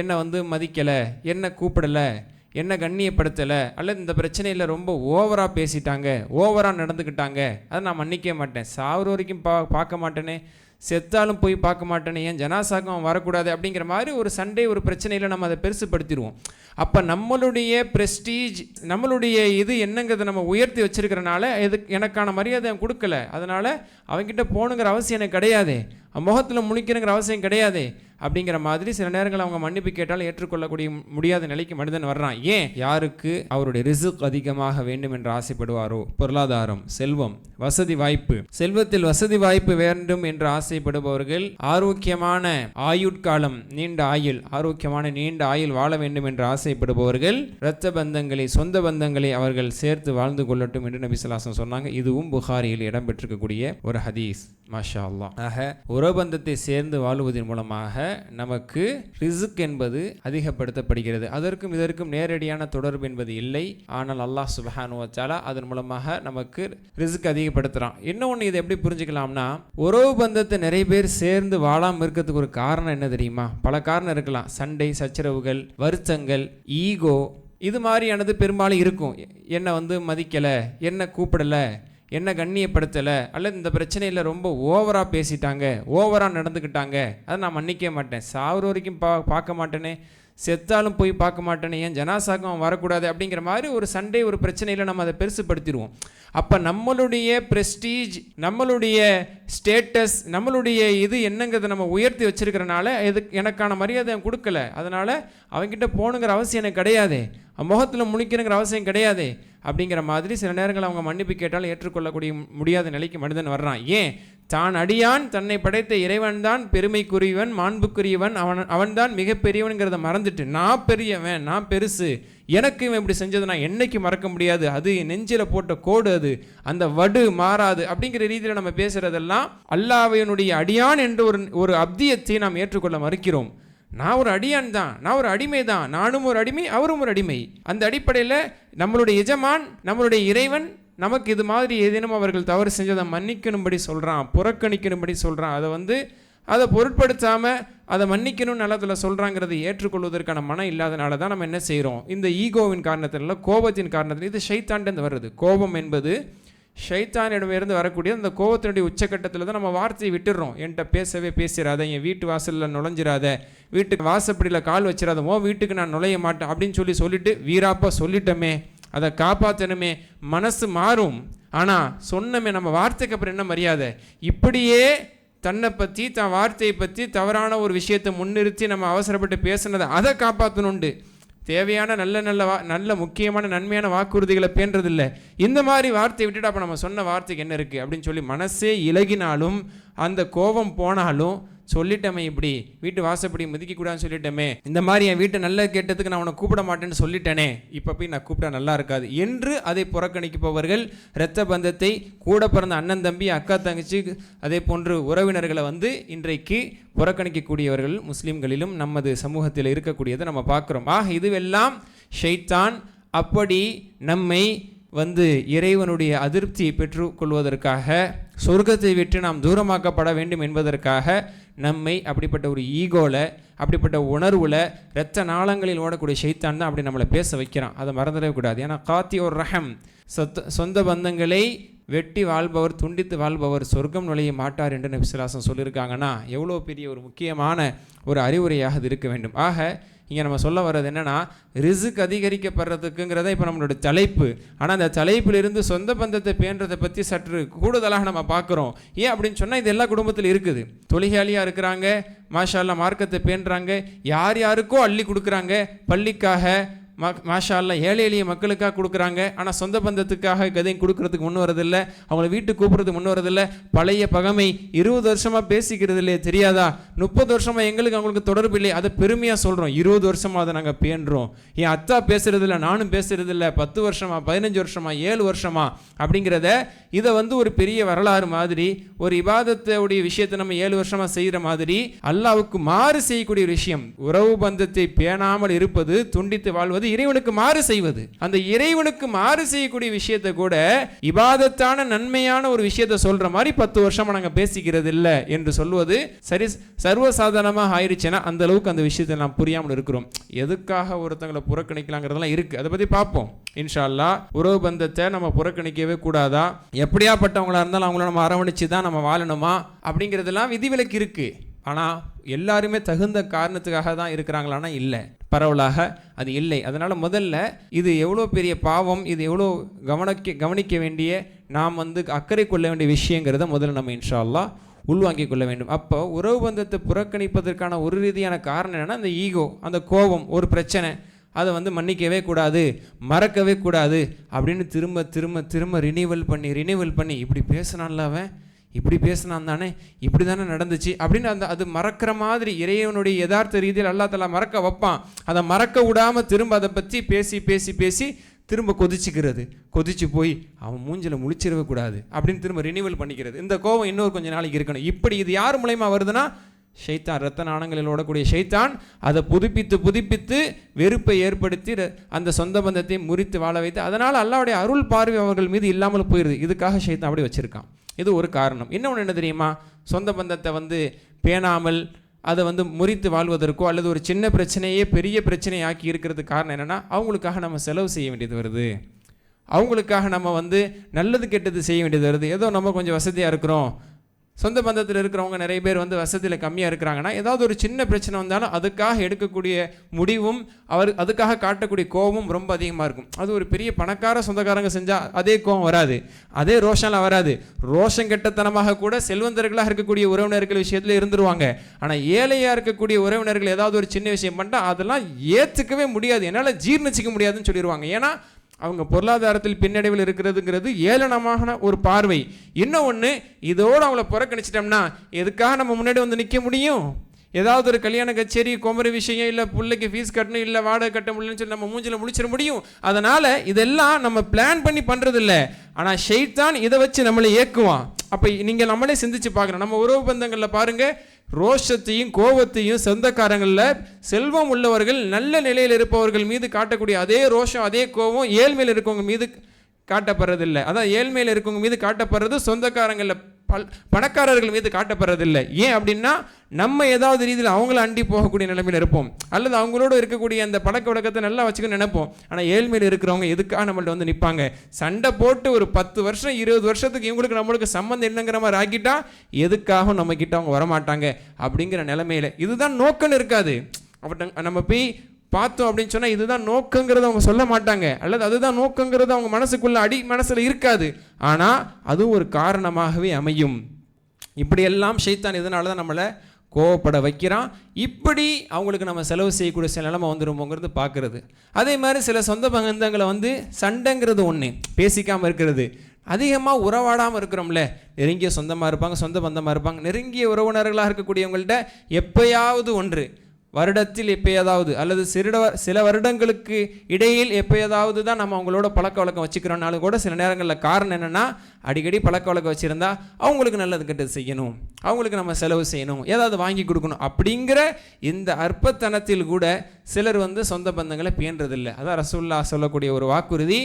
என்னை வந்து மதிக்கலை என்னை கூப்பிடலை என்னை கண்ணியப்படுத்தலை அல்லது இந்த பிரச்சனையில் ரொம்ப ஓவராக பேசிட்டாங்க ஓவராக நடந்துக்கிட்டாங்க அதை நான் மன்னிக்க மாட்டேன். சாவர வரைக்கும் பா பார்க்க மாட்டேனே. செத்தாலும் போய் பார்க்க மாட்டேனே. ஏன் ஜனாசாக்கம் அவன் வரக்கூடாது அப்படிங்கிற மாதிரி ஒரு சண்டே ஒரு பிரச்சனையில் நம்ம அதை பெருசுப்படுத்திடுவோம். அப்போ நம்மளுடைய ப்ரெஸ்டீஜ் நம்மளுடைய இது என்னங்கிறத நம்ம உயர்த்தி வச்சிருக்கிறனால இது எனக்கான மரியாதை அவன் கொடுக்கல. அதனால் அவங்ககிட்ட போகணுங்கிற அவசியம் எனக்கு கிடையாது. முகத்தில் முழிக்கணுங்கிற அவசியம் கிடையாது. அப்படிங்கிற மாதிரி சில நேரங்கள் அவங்க மன்னிப்பு கேட்டால் ஏற்றுக்கொள்ளக்கூடிய முடியாத நிலைக்கு மனிதன் வர்றான். ஏன்? யாருக்கு? அவருடைய ரிசுக் அதிகமாக வேண்டும் என்று ஆசைப்படுவாரோ? பொருளாதாரம் செல்வம் வசதி வாய்ப்பு. செல்வத்தில் வசதி வாய்ப்பு வேண்டும் என்று ஆசைப்படுபவர்கள் ஆரோக்கியமான ஆயுட்காலம் நீண்ட ஆயுள் ஆரோக்கியமான நீண்ட ஆயுள் வாழ வேண்டும் என்று ஆசைப்படுபவர்கள் இரத்த பந்தங்களை சொந்த பந்தங்களை அவர்கள் சேர்த்து வாழ்ந்து கொள்ளட்டும் என்று நபி ஸல்லல்லாஹு சொன்னாங்க. இதுவும் புகாரியில் இடம்பெற்றிருக்கக்கூடிய ஒரு ஹதீஸ். மாஷா அல்லா ஆக உறபந்தத்தை சேர்ந்து வாழுவதன் மூலமாக நமக்கு ரிசுக் என்பது அதிகப்படுத்தப்படுகிறது. அதற்கும் இதற்கும் நேரடியான தொடர்பு என்பது இல்லை. ஆனால் அல்லாஹ் சுபஹானு வச்சாலா அதன் மூலமாக நமக்கு ரிசுக் அதிகப்படுத்துகிறான் இன்னொன்று இதை எப்படி புரிஞ்சுக்கலாம்னா உறவு பந்தத்தை நிறைய பேர் சேர்ந்து வாழாமல் இருக்கிறதுக்கு ஒரு காரணம் என்ன தெரியுமா? பல காரணம் இருக்கலாம். சண்டை சச்சரவுகள் வருத்தங்கள் ஈகோ இது மாதிரியானது பெரும்பாலும் இருக்கும். என்னை வந்து மதிக்கலை என்னை கூப்பிடலை என்னை கண்ணியப்படுத்தலை? அல்லது இந்த பிரச்சனையில் ரொம்ப ஓவராக பேசிட்டாங்க ஓவராக நடந்துக்கிட்டாங்க. அதை நான் மன்னிக்க மாட்டேன். சாவர வரைக்கும் பா பார்க்க மாட்டேனே. செத்தாலும் போய் பார்க்க மாட்டேனே ஏன் ஜனாசாக்கும் அவன் வரக்கூடாது அப்படிங்கிற மாதிரி ஒரு சண்டே ஒரு பிரச்சனையில் நம்ம அதை பெருசுப்படுத்திடுவோம். அப்போ நம்மளுடைய ப்ரெஸ்டீஜ் நம்மளுடைய ஸ்டேட்டஸ் நம்மளுடைய இது என்னங்கிறத நம்ம உயர்த்தி வச்சிருக்கிறனால இது எனக்கான மரியாதை கொடுக்கல. அதனால் அவங்ககிட்ட போகணுங்கிற அவசியம் எனக்கு கிடையாது. முகத்தில் முழிக்கணுங்கிற அவசியம் கிடையாது. அப்படிங்கிற மாதிரி சில நேரங்கள் அவங்க மன்னிப்பு கேட்டால் ஏற்றுக்கொள்ளக்கூடிய முடியாத நிலைக்கு மனிதன் வர்றான். ஏன்? தான் அடியான் தன்னை படைத்த இறைவன் தான் பெருமைக்குரியவன் மாண்புக்குரியவன் அவன் அவன்தான் மிகப்பெரியவனுங்கிறத மறந்துட்டு நான் பெரியவன் நான் பெருசு எனக்கு இவன் இப்படி செஞ்சதை நான் என்னைக்கு மறக்க முடியாது அது நெஞ்சில் போட்ட கோடு அது அந்த வடு மாறாது அப்படிங்கிற ரீதியில் நம்ம பேசுகிறதெல்லாம் அல்லாவையனுடைய அடியான் என்ற ஒரு ஒரு அப்தியத்தை நாம் ஏற்றுக்கொள்ள மறுக்கிறோம். நான் ஒரு அடியான் தான் நான் ஒரு அடிமை தான் நானும் ஒரு அடிமை அவரும் ஒரு அடிமை. அந்த அடிப்படையில் நம்மளுடைய எஜமான் நம்மளுடைய இறைவன் நமக்கு இது மாதிரி ஏதேனும் அவர்கள் தவறு செஞ்சதை மன்னிக்கணும்படி சொல்கிறான் புறக்கணிக்கணும்படி சொல்கிறான் அதை வந்து அதை பொருட்படுத்தாமல் அதை மன்னிக்கணும்னு நல்லதில் சொல்கிறாங்கிறது ஏற்றுக்கொள்வதற்கான மனம் இல்லாதனால தான் நம்ம என்ன செய்கிறோம் இந்த ஈகோவின் காரணத்தினால கோபத்தின் காரணத்தில் இது ஷைத்தாண்டேருந்து வருது. கோபம் என்பது ஷைத்தானிடமிருந்து வரக்கூடிய அந்த கோபத்தினுடைய உச்சக்கட்டத்தில் தான் நம்ம வார்த்தையை விட்டுடுறோம் என்கிட்ட பேசவே பேசிடாத என் வீட்டு வாசலில் நுழைஞ்சிராத வீட்டுக்கு வாசப்படியில் கால் வச்சிடாத வீட்டுக்கு நான் நுழைய மாட்டேன் அப்படின்னு சொல்லி சொல்லிட்டு வீராப்பாக சொல்லிட்டோமே. அதை காப்பாற்றணுமே மனசு மாறும். ஆனால் சொன்னமே நம்ம வார்த்தைக்கு அப்புறம் என்ன மரியாதை? இப்படியே தன்னை பற்றி தன் வார்த்தையை பற்றி தவறான ஒரு விஷயத்தை முன்னிறுத்தி நம்ம அவசரப்பட்டு பேசுனதை அதை காப்பாற்றணுண்டு தேவையான நல்ல நல்ல வா நல்ல முக்கியமான நன்மையான வாக்குறுதிகளை பேன்றதில்லை இந்த மாதிரி வார்த்தையை விட்டுட்டு அப்போ நம்ம சொன்ன வார்த்தைக்கு என்ன இருக்குது அப்படின்னு சொல்லி மனசே இலகினாலும் அந்த கோபம் போனாலும் சொல்லிட்டமே இப்படி. வீட்டு வாசப்படி மிதிக்கக்கூடாதுன்னு சொல்லிட்டமே இந்த மாதிரி என் வீட்டை நல்ல கேட்டதுக்கு நான் உன்னை கூப்பிட மாட்டேன்னு சொல்லிட்டேனே. இப்போ போய் நான் கூப்பிட்டா நல்லா இருக்காது. என்று அதை புறக்கணிப்பவர்கள் இரத்த பந்தத்தை கூட பிறந்த அண்ணன் தம்பி அக்கா தங்கச்சி அதே போன்று உறவினர்களை வந்து இன்றைக்கு புறக்கணிக்கக்கூடியவர்கள் முஸ்லீம்களிலும் நமது சமூகத்தில் இருக்கக்கூடியதை நம்ம பார்க்குறோம். ஆக இதுவெல்லாம் ஷைத்தான் அப்படி நம்மை வந்து இறைவனுடைய அதிருப்தியை பெற்றுக்கொள்வதற்காக சொர்க்கத்தை விட்டு நாம் தூரமாக்கப்பட வேண்டும் என்பதற்காக நம்மை அப்படிப்பட்ட ஒரு ஈகோவில் அப்படிப்பட்ட உணர்வில் இரத்த நாளங்களில் ஓடக்கூடிய ஷைத்தான் தான் அப்படி நம்மளை பேச வைக்கிறான். அதை மறந்துடவே கூடாது. ஏன்னா காத்தி ஒரு ரஹம். சொத்த சொந்த பந்தங்களை வெட்டி வாழ்பவர் துண்டித்து வாழ்பவர் சொர்க்கம் நுழைய மாட்டார் என்று நபிசுலாசம் சொல்லியிருக்காங்கன்னா எவ்வளோ பெரிய ஒரு முக்கியமான ஒரு அறிவுரையாக அது இருக்க வேண்டும். ஆக இங்கே நம்ம சொல்ல வர்றது என்னென்னா ரிசுக் அதிகரிக்கப்படுறதுக்குங்கிறத இப்போ நம்மளோட தலைப்பு. ஆனால் அந்த தலைப்பிலிருந்து சொந்த பந்தத்தை பேன்றதை பற்றி சற்று கூடுதலாக நம்ம பார்க்குறோம். ஏன் அப்படின்னு சொன்னால் இது எல்லா குடும்பத்தில் இருக்குது. தொழிலாளியாக இருக்கிறாங்க மாஷால்லாம் மார்க்கத்தை பேணுறாங்க யார் யாருக்கோ அள்ளி கொடுக்குறாங்க பள்ளிக்காக மா மாஷா ஏழை எளிய மக்களுக்காக கொடுக்குறாங்க. ஆனால் சொந்த பந்தத்துக்காக கதையும் கொடுக்கறதுக்கு முன் வரதில்லை. அவங்கள வீட்டுக்கு கூப்பிட்றதுக்கு முன் வரதில்லை. பழைய பகமை இருபது வருஷமாக பேசிக்கிறது இல்லையே தெரியாதா? முப்பது வருஷமாக எங்களுக்கு அவங்களுக்கு தொடர்பு இல்லை அதை பெருமையாக சொல்கிறோம் இருபது வருஷமாக அதை நாங்கள் பேண்டுறோம் என் அத்தா பேசுகிறதில்ல நானும் பேசுறதில்ல. பத்து வருஷமா பதினஞ்சு வருஷமா ஏழு வருஷமா அப்படிங்கிறத இதை வந்து ஒரு பெரிய வரலாறு மாதிரி ஒரு விவாதத்தோடைய விஷயத்தை நம்ம ஏழு வருஷமாக செய்கிற மாதிரி அல்லாவுக்கு மாறு செய்யக்கூடிய விஷயம். உறவு பந்தத்தை பேணாமல் இருப்பது துண்டித்து வாழ்வது அது இறைவனுக்கு மாறு செய்வது. அந்த இறைவனுக்கு மாறு செய்யக்கூடிய விஷயத்தை கூட இபாதத்தான நன்மையான ஒரு விஷயத்தை சொல்ற மாதிரி பத்து வருஷமா நாங்கள் பேசிக்கிறது இல்லை என்று சொல்வது சரி சர்வசாதாரணமாக ஆயிடுச்சுன்னா அந்த அளவுக்கு அந்த விஷயத்தை நாம் புரியாமல் இருக்கிறோம். எதுக்காக ஒருத்தங்களை புறக்கணிக்கலாங்கிறதெல்லாம் இருக்கு. அதை பத்தி பார்ப்போம். இன்ஷால்லா உறவு பந்தத்தை நம்ம புறக்கணிக்கவே கூடாதா? எப்படியாப்பட்டவங்களா இருந்தாலும் அவங்கள நம்ம அரவணைச்சு தான் நம்ம வாழணுமா? அப்படிங்கிறதெல்லாம் விதிவிலக்கு இருக்குது ஆனால் எல்லாருமே தகுந்த காரணத்துக்காக தான் இருக்கிறாங்களான்னா இல்லை. பரவலாக அது இல்லை. அதனால் முதல்ல இது எவ்வளோ பெரிய பாவம் இது எவ்வளோ கவனிக்க கவனிக்க வேண்டிய நாம் வந்து அக்கறை கொள்ள வேண்டிய விஷயங்கிறத முதல்ல நம்ம இன்ஷால்லா உள்வாங்கிக் கொள்ள வேண்டும். அப்போ உறவு பந்தத்தை புறக்கணிப்பதற்கான ஒரு ரீதியான காரணம் என்னென்னா அந்த ஈகோ அந்த கோபம் ஒரு பிரச்சனை அதை வந்து மன்னிக்கவே கூடாது மறக்கவே கூடாது அப்படின்னு திரும்ப திரும்ப திரும்ப ரினீவல் பண்ணி ரினீவல் பண்ணி இப்படி பேசினான்ல அவன்? இப்படி பேசினான் தானே? இப்படி தானே நடந்துச்சு? அப்படின்னு அந்த அது மறக்கிற மாதிரி இறைவனுடைய யதார்த்த ரீதியில் அல்லா தலா மறக்க வைப்பான். அதை மறக்க விடாமல் திரும்ப அதை பற்றி பேசி பேசி பேசி திரும்ப கொதிச்சுக்கிறது. கொதிச்சு போய் அவன் மூஞ்சில் முழிச்சிடவே கூடாது அப்படின்னு திரும்ப ரினியூவல் பண்ணிக்கிறது. இந்த கோவம் இன்னொரு கொஞ்ச நாளைக்கு இருக்கணும். இப்படி இது யார் மூலயமா வருதுன்னா ஷைத்தான் ரத்த நாணங்களில் ஓடக்கூடிய ஷைத்தான் அதை புதுப்பித்து புதுப்பித்து வெறுப்பை ஏற்படுத்தி அந்த சொந்த பந்தத்தை முறித்து வாழ வைத்து அதனால் அல்லாவுடைய அருள் பார்வை அவர்கள் மீது இல்லாமல் போயிடுது இதுக்காக ஷைத்தான் அப்படி வச்சுருக்கான். இது ஒரு காரணம். இன்னொன்று என்ன தெரியுமா? சொந்த பந்தத்தை வந்து பேணாமல் அதை வந்து முறித்து வாழ்வதற்கோ அல்லது ஒரு சின்ன பிரச்சனையே பெரிய பிரச்சனையாக்கி இருக்கிறதுக்கு காரணம் என்னென்னா அவங்களுக்காக நம்ம செலவு செய்ய வேண்டியது வருது. அவங்களுக்காக நம்ம வந்து நல்லது கெட்டது செய்ய வேண்டியது வருது. ஏதோ நம்ம கொஞ்சம் வசதியாக இருக்கிறோம். சொந்த பந்தத்தில் இருக்கிறவங்க நிறைய பேர் வந்து வசதியில் கம்மியாக இருக்கிறாங்கன்னா ஏதாவது ஒரு சின்ன பிரச்சனை வந்தாலும் அதுக்காக எடுக்கக்கூடிய முடிவும் அவர் அதுக்காக காட்டக்கூடிய கோபமும் ரொம்ப அதிகமாக இருக்கும். அது ஒரு பெரிய பணக்கார சொந்தக்காரங்க செஞ்சால் அதே கோபம் வராது. அதே ரோஷம்லாம் வராது. ரோஷம் கெட்டத்தனமாக கூட செல்வந்தர்களாக இருக்கக்கூடிய உறவினர்கள் விஷயத்தில் இருந்துருவாங்க. ஆனால் ஏழையாக இருக்கக்கூடிய உறவினர்கள் ஏதாவது ஒரு சின்ன விஷயம் பண்ணிட்டால் அதெல்லாம் ஏற்றுக்கவே முடியாது. என்னால் ஜீர்ணிச்சிக்க முடியாதுன்னு சொல்லிடுவாங்க ஏன்னா அவங்க பொருளாதாரத்தில் பின்னடைவில் இருக்கிறதுங்கிறது ஏளனமான ஒரு பார்வை. இன்னும் ஒன்று இதோடு அவங்கள புறக்கணிச்சிட்டோம்னா எதுக்காக நம்ம முன்னாடி வந்து நிற்க முடியும்? ஏதாவது ஒரு கல்யாண கச்சேரி குமரி விஷயம் இல்லை பிள்ளைக்கு ஃபீஸ் கட்டணும் இல்லை வாடகை கட்ட முடியலன்னு சொல்லி நம்ம மூஞ்சில முடிச்சிட முடியும். அதனால் இதெல்லாம் நம்ம பிளான் பண்ணி பண்ணுறது இல்லை ஆனால் ஷெய்தான் இதை வச்சு நம்மளை இயக்குவான் அப்போ நீங்கள் நம்மளே சிந்திச்சு பார்க்கணும். நம்ம உறவு பந்தங்களில் பாருங்கள் ரோஷத்தையும் கோபத்தையும் சொந்தக்காரங்களில் செல்வம் உள்ளவர்கள் நல்ல நிலையில் இருப்பவர்கள் மீது காட்டக்கூடிய அதே ரோஷம் அதே கோபம் ஏழ்மையில் இருக்கவங்க மீது காட்டப்படுறதில்லை. அதான் ஏழ்மையில் இருக்கவங்க மீது காட்டப்படுறது சொந்தக்காரங்களில் பல் பணக்காரர்கள் மீது காட்டப்படுறதில்லை. ஏன் அப்படின்னா நம்ம ஏதாவது ரீதியில் அவங்கள அண்டி போகக்கூடிய நிலைமையில் இருப்போம். அல்லது அவங்களோட இருக்கக்கூடிய அந்த பழக்க வழக்கத்தை நல்லா வச்சுக்கணும்னு நினைப்போம். ஆனால் ஏழ்மையில் இருக்கிறவங்க எதுக்காக நம்மள்ட்ட வந்து நிற்பாங்க சண்டை போட்டு ஒரு பத்து வருஷம் இருபது வருஷத்துக்கு இவங்களுக்கு நம்மளுக்கு சம்மந்தம் என்னங்கிற மாதிரி ஆக்கிட்டா எதுக்காகவும் நம்ம கிட்ட அவங்க வரமாட்டாங்க அப்படிங்கிற நிலைமையில். இதுதான் நோக்கம்னு இருக்காது. அப்ப நம்ம போய் பார்த்தோம் அப்படின்னு சொன்னால் இதுதான் நோக்கங்கிறத அவங்க சொல்ல மாட்டாங்க. அல்லது அதுதான் நோக்கங்கிறது அவங்க மனசுக்குள்ள அடி மனசில் இருக்காது. ஆனால் அதுவும் ஒரு காரணமாகவே அமையும். இப்படியெல்லாம் ஷைத்தான் இதனால தான் நம்மளை கோவப்பட வைக்கிறான். இப்படி அவங்களுக்கு நம்ம செலவு செய்யக்கூடிய சில நிலமை வந்துருமோங்கிறது பார்க்குறது. அதே மாதிரி சில சொந்த பந்தங்களை வந்து சண்டைங்கிறது ஒன்று பேசிக்காமல் இருக்கிறது. அதிகமாக உறவாடாமல் இருக்கிறோம்ல. நெருங்கிய சொந்தமாக இருப்பாங்க சொந்த பந்தமாக இருப்பாங்க. நெருங்கிய உறவினர்களாக இருக்கக்கூடியவங்கள்ட்ட எப்பயாவது ஒன்று வருடத்தில் எப்பயாவது அல்லது சிறிட சில வருடங்களுக்கு இடையில் எப்பயாவது தான் நம்ம அவங்களோட பழக்க வழக்கம் வச்சுக்கிறோம்னாலும் கூட சில நேரங்களில் காரணம் என்னென்னா அடிக்கடி பழக்க வழக்கம் வச்சுருந்தா அவங்களுக்கு நல்லது கெட்டது செய்யணும். அவங்களுக்கு நம்ம செலவு செய்யணும். ஏதாவது வாங்கி கொடுக்கணும் அப்படிங்கிற இந்த அற்பத்தனத்தில் கூட சிலர் வந்து சொந்த பந்தங்களை பேன்றதில்லை. அதான் ரசூல்லா சொல்லக்கூடிய ஒரு வாக்குறுதி.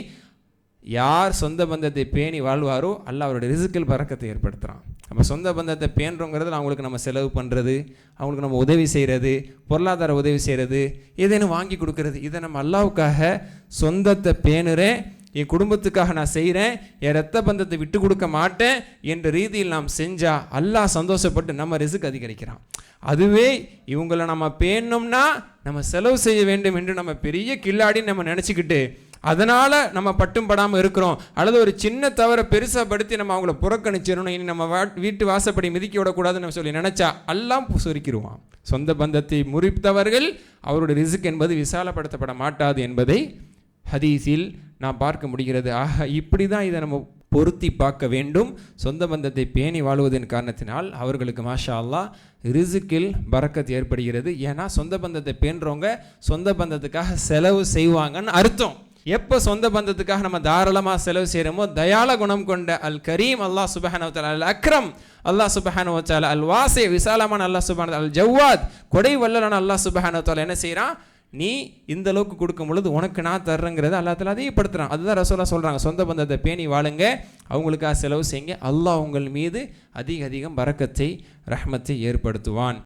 யார் சொந்த பந்தத்தை பேணி வாழ்வாரோ அல்ல அவருடைய ரிசுக்கில் பறக்கத்தை ஏற்படுத்துகிறான் நம்ம சொந்த பந்தத்தை பேணுறோங்கிறது அவங்களுக்கு நம்ம செலவு பண்ணுறது அவங்களுக்கு நம்ம உதவி செய்கிறது பொருளாதார உதவி செய்கிறது ஏதேனும் வாங்கி கொடுக்கறது இதை நம்ம அல்லாவுக்காக சொந்தத்தை பேணுறேன் என் குடும்பத்துக்காக நான் செய்கிறேன் என் ரத்த பந்தத்தை விட்டு கொடுக்க மாட்டேன் என்ற ரீதியில் நாம் செஞ்சால் அல்லாஹ் சந்தோஷப்பட்டு நம்ம ரிசுக்கு அதிகரிக்கிறான். அதுவே இவங்களை நம்ம பேணோம்னா நம்ம செலவு செய்ய வேண்டும் என்று நம்ம பெரிய கில்லாடின்னு நம்ம நினச்சிக்கிட்டு அதனால் நம்ம பட்டும் படாமல் இருக்கிறோம். அல்லது ஒரு சின்ன தவறை பெருசாக படுத்தி நம்ம அவங்கள புறக்கணிச்சிடணும். இனி நம்ம வீட்டு வாசப்படி மிதிக்க விடக்கூடாதுன்னு சொல்லி நினச்சா எல்லாம் சொரிக்கிடுவான் சொந்த பந்தத்தை முறித்தவர்கள் அவருடைய ரிசுக் என்பது விசாலப்படுத்தப்பட மாட்டாது என்பதை ஹதீஸில் நாம் பார்க்க முடிகிறது. ஆக இப்படி தான் இதை நம்ம பொருத்தி பார்க்க வேண்டும். சொந்த பந்தத்தை பேணி வாழுவதன் காரணத்தினால் அவர்களுக்கு மாஷா அல்லா ரிசுக்கில் பறக்கத்து ஏற்படுகிறது. ஏன்னா சொந்த பந்தத்தை பேணுறவங்க சொந்த பந்தத்துக்காக செலவு செய்வாங்கன்னு அர்த்தம். எப்போ சொந்த பந்தத்துக்காக நம்ம தாராளமாக செலவு செய்கிறோமோ தயால குணம் கொண்ட அல் கரீம் அல்லாஹ் சுபஹான அல் அக்ரம் அல்லாஹ் சுபஹான அல் வாசே விசாலமான அல்லாஹ் சுபஹான அல் ஜவ்வாத் கொடை வல்லலான அல்லாஹ் சுபஹான என்ன செய்கிறான் நீ இந்த அளவுக்கு கொடுக்கும் பொழுது உனக்கு நான் தர்றேங்கிறத அல்லாத்துல அதிகப்படுத்துகிறான் அதுதான் ரசோலா சொல்கிறாங்க சொந்த பந்தத்தை பேணி வாழுங்க அவங்களுக்காக செலவு செய்யுங்க அல்லாஹ் உங்கள் மீது அதிக அதிகம் பறக்கத்தை ரஹ்மத்தை ஏற்படுத்துவான்.